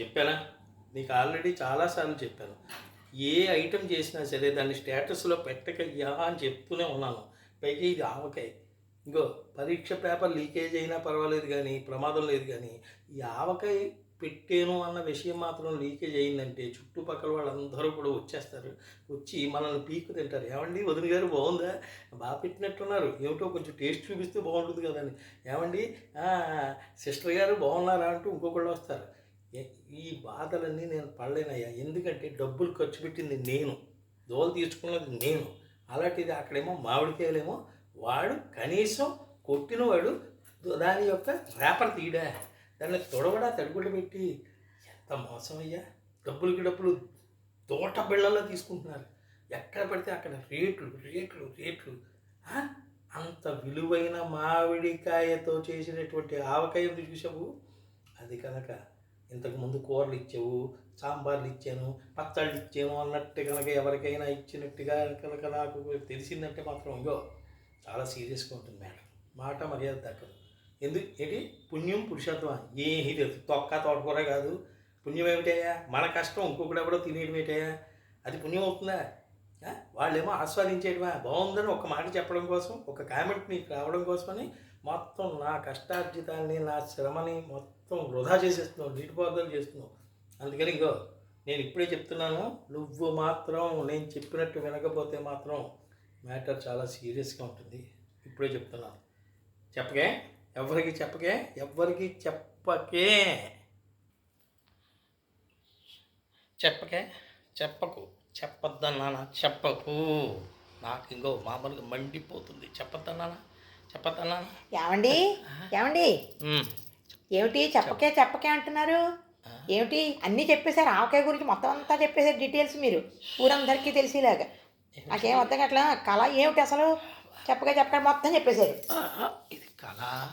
చెప్పానా? నీకు ఆల్రెడీ చాలాసార్లు చెప్పాను. ఏ ఐటెం చేసినా సరే దాన్ని స్టేటస్లో పెట్టకయ్యా అని చెప్తూనే ఉన్నాను. పైకి ఇది ఆవకాయ. ఇంకో పరీక్ష పేపర్ లీకేజ్ అయినా పర్వాలేదు కానీ ప్రమాదం లేదు కానీ ఈ ఆవకాయ పెట్టాను అన్న విషయం మాత్రం లీకేజ్ అయిందంటే చుట్టుపక్కల వాళ్ళందరూ కూడా వచ్చేస్తారు. వచ్చి మనల్ని పీకు తింటారు. ఏమండి? వదిన గారు బాగుందా? బాగా పెట్టినట్టున్నారు. ఏమిటో కొంచెం టేస్ట్ చూపిస్తే బాగుంటుంది కదండి. ఏమండి? సిస్టర్ గారు బాగున్నారా అంటూ ఇంకొకళ్ళు వస్తారు. ఈ బాధలన్నీ నేను పడలేనయ్యా. ఎందుకంటే డబ్బులు ఖర్చు పెట్టింది నేను. దోలు తీర్చుకున్నది నేను. అలాంటిది అక్కడేమో మామిడికాయలేమో వాడు కనీసం కొట్టినవాడు దాని యొక్క రేపర్ తీయడా దాన్ని తొడవడా తడిగుడ్డ పెట్టి ఎంత మోసం అయ్యా డబ్బులకి డబ్బులు తోట బిళ్ళల్లో తీసుకుంటున్నారు. ఎక్కడ పడితే అక్కడ రేట్లు రేట్లు రేట్లు. అంత విలువైన మామిడికాయతో చేసినటువంటి ఆవకాయ చూసావు? అది కనుక ఇంతకుముందు కూరలు ఇచ్చావు సాంబార్లు ఇచ్చాను పచ్చళ్ళు ఇచ్చాను అన్నట్టు కనుక ఎవరికైనా ఇచ్చినట్టుగా కనుక నాకు తెలిసిందంటే మాత్రం ఇంకో చాలా సీరియస్గా ఉంటుంది మేడం. మాట మర్యాద దక్కదు ఎందుకు ఏంటి? పుణ్యం పురుషత్వం ఏమీ లేదు. తొక్క తోటకూర కాదు. పుణ్యం ఏమిటయ్యా? మన కష్టం ఇంకొకటి ఎవడో తినేయడం అది పుణ్యం అవుతుందా? వాళ్ళేమో ఆస్వాదించేయడమా బాగుందని ఒక మాట చెప్పడం కోసం ఒక కామెంట్ నీకు రావడం కోసమని మొత్తం నా కష్టార్జితాన్ని నా శ్రమని మొత్తం వృధా చేసేస్తున్నావు నీటిపారుదల చేస్తున్నావు. అందుకని ఇంకో నేను ఇప్పుడే చెప్తున్నాను నువ్వు మాత్రం నేను చెప్పినట్టు వినకపోతే మాత్రం మ్యాటర్ చాలా సీరియస్గా ఉంటుంది. ఇప్పుడే చెప్తున్నాను. చెప్పకే? ఎవరికి చెప్పకే? ఎవరికి చెప్పకే? చెప్పకే? చెప్పకు. చెప్పొద్దన్నానా? చెప్పకు. నాకు ఇంకో మామూలుగా మండిపోతుంది. చెప్పొద్దన్నానా? చెప్పొద్దన్నానా? ఏమండి? ఏమండి. ఏమిటి? చెప్పకే చెప్పకే అంటున్నారు. ఏమిటి? అన్నీ చెప్పేశారు. ఆవకాయ గురించి మొత్తం అంతా చెప్పేశారు డీటెయిల్స్ మీరు. ఊరందరికీ తెలిసేలాగా. నాకేం అర్థం అట్లా కళ ఏమిటి అసలు? చెప్పగా చెప్పగా మొత్తం చెప్పేశారు. ఇది కళ.